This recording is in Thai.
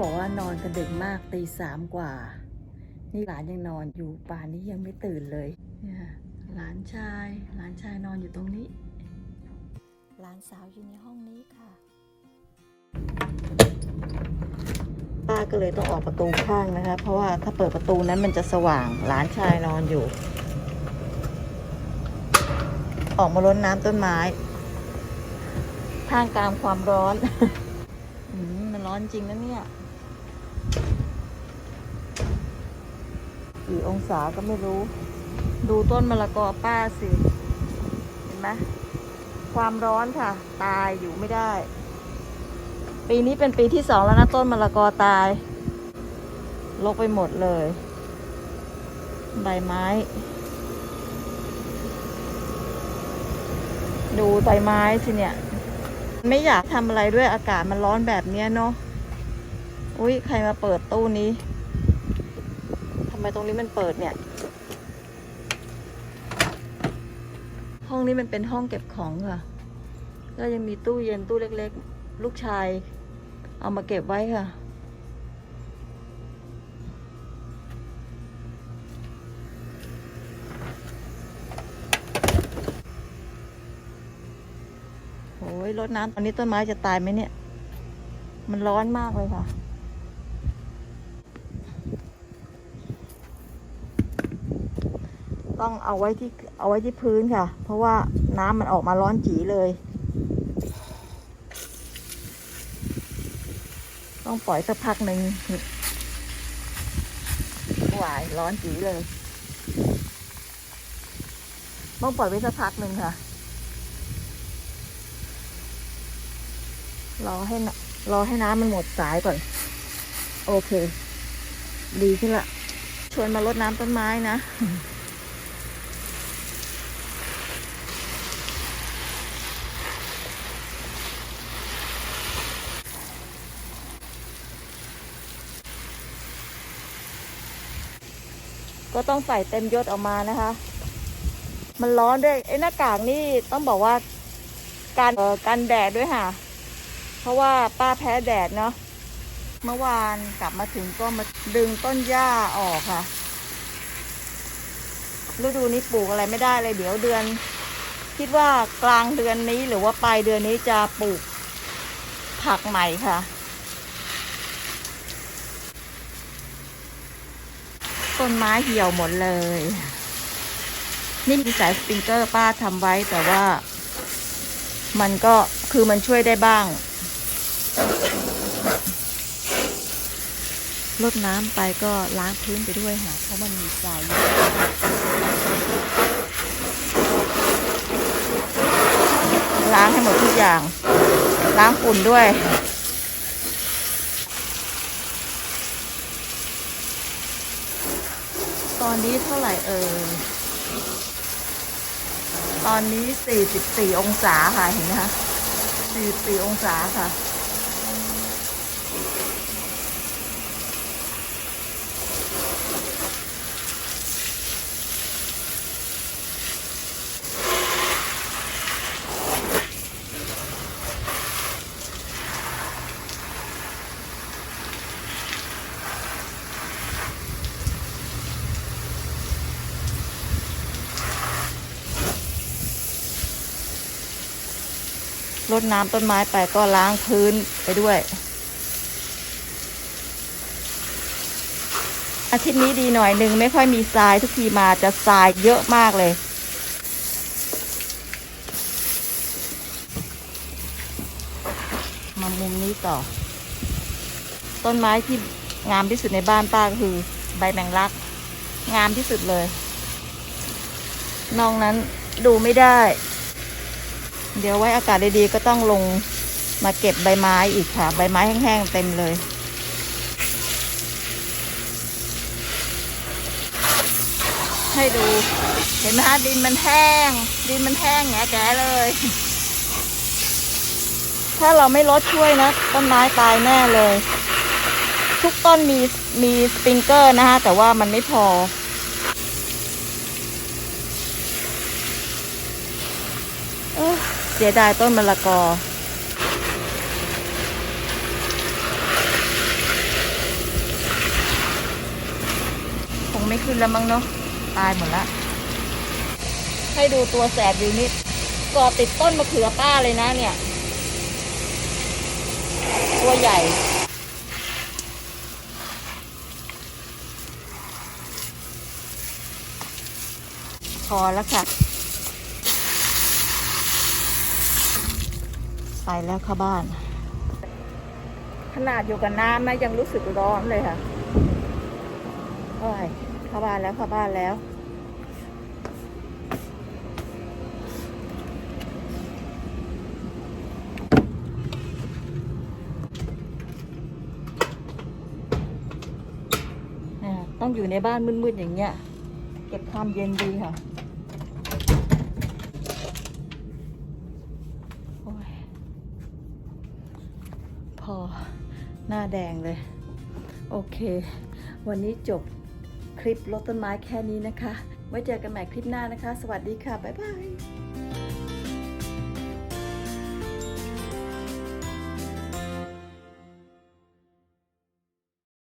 บอกว่านอนกันดึกมากตีสามกว่า นี่หลานยังนอนอยู่ป่านนี้ยังไม่ตื่นเลยเนี่ยหลานชาย หลานชายนอนอยู่ตรงนี้ หลานสาวอยู่ในห้องนี้ค่ะ ป้าก็เลยต้องออกประตูข้างนะคะ เพราะว่าถ้าเปิดประตูนั้นมันจะสว่าง หลานชายนอนอยู่ ออกมารดน้ำต้นไม้ท่ามกลางความร้อนอืมมันร้ อนจริงนะเนี่ย กี่องศาก็ไม่รู้ ดูต้นมะละกอป้าสิ เห็นไหมความร้อนค่ะ ตายอยู่ไม่ได้ ปีนี้เป็นปีที่สองแล้วนะ ต้นมะละกอตายลกไปหมดเลย ใบไม้ ดูใบไม้สิเนี่ย ไม่อยากทำอะไรด้วยอากาศมันร้อนแบบเนี้ยเนาะอุ้ยใครมาเปิดตู้นี้ทำไมตรงนี้มันเปิดเนี่ย ห้องนี้มันเป็นห้องเก็บของค่ะ ก็ยังมีตู้เย็นตู้เล็ก ๆ ลูกชาย เอามาเก็บไว้ค่ะ โอ้ยรดน้ำตอนนี้ต้นไม้จะตายไหมเนี่ย มันร้อนมากเลยค่ะ ต้องเอาไว้ที่เอาไว้ที่พื้นค่ะ เพราะว่าน้ำมันออกมาร้อนจีเลย ต้องปล่อยสักพักหนึ่งหวายร้อนจีเลย ต้องปล่อยไว้สักพักหนึ่งค่ะ รอให้นรอให้น้ำมันหมดสายก่อน โอเค ดีขึ้นละ ชวนมารดน้ำต้นไม้นะ ก็ต้องใส่เต็มยศออกมานะคะ มันร้อนด้วยไอ้หน้ากากนี่ต้องบอกว่าการกันแดดด้วยค่ะ เพราะว่าป้าแพ้แดดเนาะเมื่อวานกลับมาถึงก็มาดึงต้นหญ้าออกค่ะ ฤดูนี้ปลูกอะไรไม่ได้เลยเดี๋ยวเดือน คิดว่ากลางเดือนนี้หรือว่าปลายเดือนนี้จะปลูกผักใหม่ค่ะ ต้นไม้เหี่ยวหมดเลย นี่มีสายสปริงเกอร์ป้าทำไว้แต่ว่า มันก็คือมันช่วยได้บ้าง ลดน้ำไปก็ล้างพื้นไปด้วยค่ะ เพราะมันมีทรายเยอะล้างให้หมดทุกอย่าง ล้างฝุ่นด้วยตอนนี้เท่าไหร่เอ่ย ตอนนี้ 44 องศาค่ะ เห็นไหมคะ 44 องศาค่ะ รดน้ำต้นไม้ไปก็ล้างพื้นไปด้วย อาทิตย์นี้ดีหน่อยหนึ่งไม่ค่อยมีทรายทุกทีมาจะทรายเยอะมากเลย มามุมนี้ต่อ ต้นไม้ที่งามที่สุดในบ้านป้าก็คือ ใบแมงลัก งามที่สุดเลย นอกนั้นดูไม่ได้ เดี๋ยวไว้อากาศดีๆก็ต้องลงมาเก็บใบไม้อีกค่ะ ใบไม้แห้งๆเต็มเลย ให้ดู เห็นไหมคะดินมันแห้ง ดินมันแห้งแงแกเลย ถ้าเราไม่ลดช่วยนะ ต้นไม้ตายแน่เลย ทุกต้นมีมีสปริงเกอร์นะคะแต่ว่ามันไม่พอ สียดายต้นมะละกอ คงไม่ขึ้นแล้วมั้งเนาะตายหมดละให้ดูตัวแสบอยู่นิดก่อติดต้นมะเขือป้าเลยนะเนี่ย ตัวใหญ่พอแล้วค่ะ ไปแล้วเข้าบ้าน ขนาดอยู่กับน้ำนะยังรู้สึกร้อนเลยค่ะโอ้ยเข้าบ้านแล้วเข้าบ้านแล้ว ต้องอยู่ในบ้านมืดๆอย่างเงี้ย เก็บความเย็นดีค่ะ โอ้ย พอ หน้าแดงเลย โอเค วันนี้จบคลิปลดต้นไม้แค่นี้นะคะ ไว้เจอกันใหม่คลิปหน้านะคะ สวัสดีค่ะ บ๊ายบาย